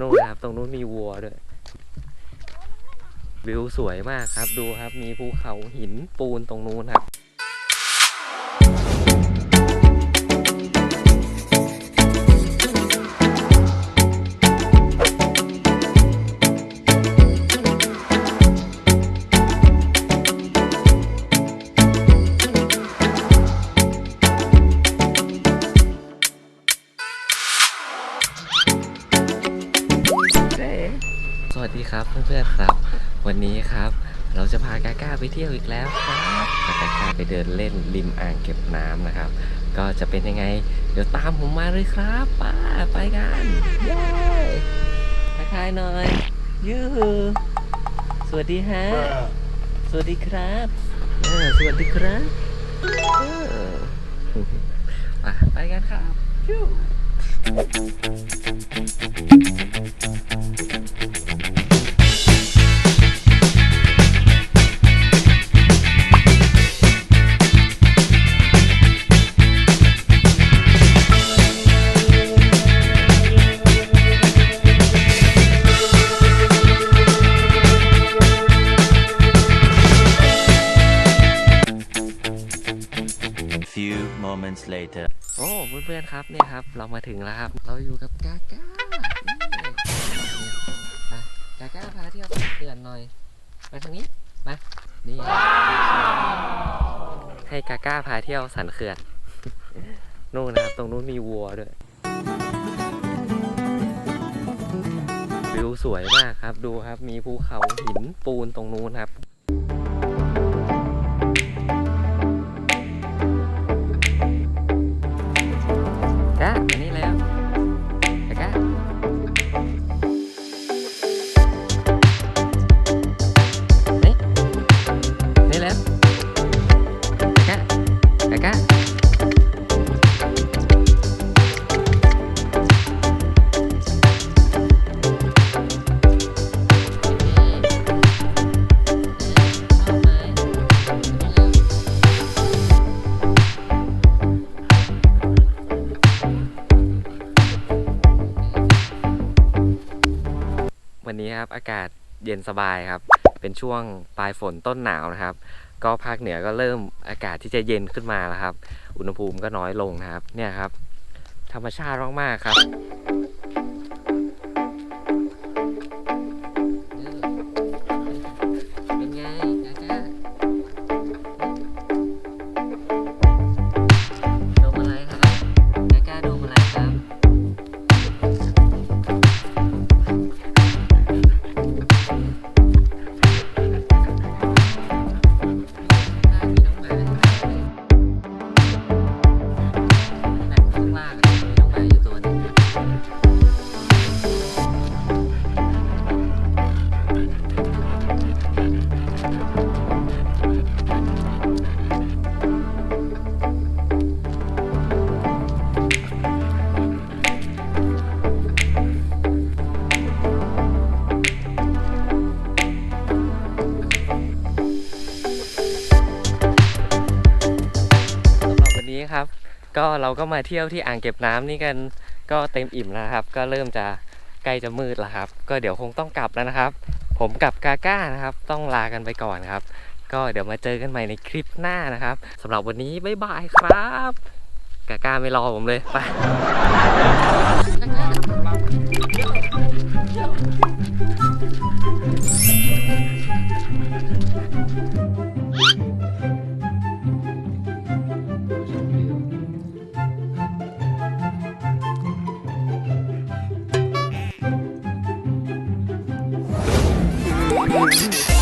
นู่นครับ ตรงนู้นมีวัวด้วย วิวสวยมากครับ ดูครับ มีภูเขาหินปูนตรงนู้นครับ วัสดีครับเพื่อนๆครับ วันนี้ครับ เราจะพากาก้าไปเที่ยวอีกแล้วครับพากาก้าไปเดินเล่นริมอ่างเก็บน้ำนะครับ ก็จะเป็นยังไง เดี๋ยวตามผมมาเลยครับป้าไปกันเย้ทักทายหน่อยยูสวัสดีฮะสวัสดีครับสวัสดีครับไปไปกันครับยู few moments later. โอ้เพื่อนๆครับเนี่ยครับ เรามาถึงแล้วครับ เราอยู่กับกาก้านี่กาก้าพาเที่ยวเขื่อนหน่อยไปทางนี้มานี่ให้กาก้าพาเที่ยวสันเขื่อนนู่นนะครับ ตรงนู้นมีวัวด้วยวิวสวยมากครับดูครับ มีภูเขาหินปูนตรงนู้นครับ ก้าอันนี้แล้ว วันนี้ครับอากาศเย็นสบายครับ เป็นช่วงปลายฝนต้นหนาวนะครับ ก็ภาคเหนือก็เริ่มอากาศที่จะเย็นขึ้นมาแล้วครับ อุณหภูมิก็น้อยลงนะครับ เนี่ยครับ ธรรมชาติมากๆครับ ก็เราก็มาเที่ยวที่อ่างเก็บน้ำนี่กันก็เต็มอิ่มแล้วครับ ก็เริ่มจะใกล้จะมืดแล้วครับ ก็เดี๋ยวคงต้องกลับแล้วนะครับ ผมกับกาก้านะครับ ต้องลากันไปก่อนครับ ก็เดี๋ยวมาเจอกันใหม่ในคลิปหน้านะครับสำหรับวันนี้บ๊ายบายครับกาก้าไม่รอผมเลยไป Mm-hmm.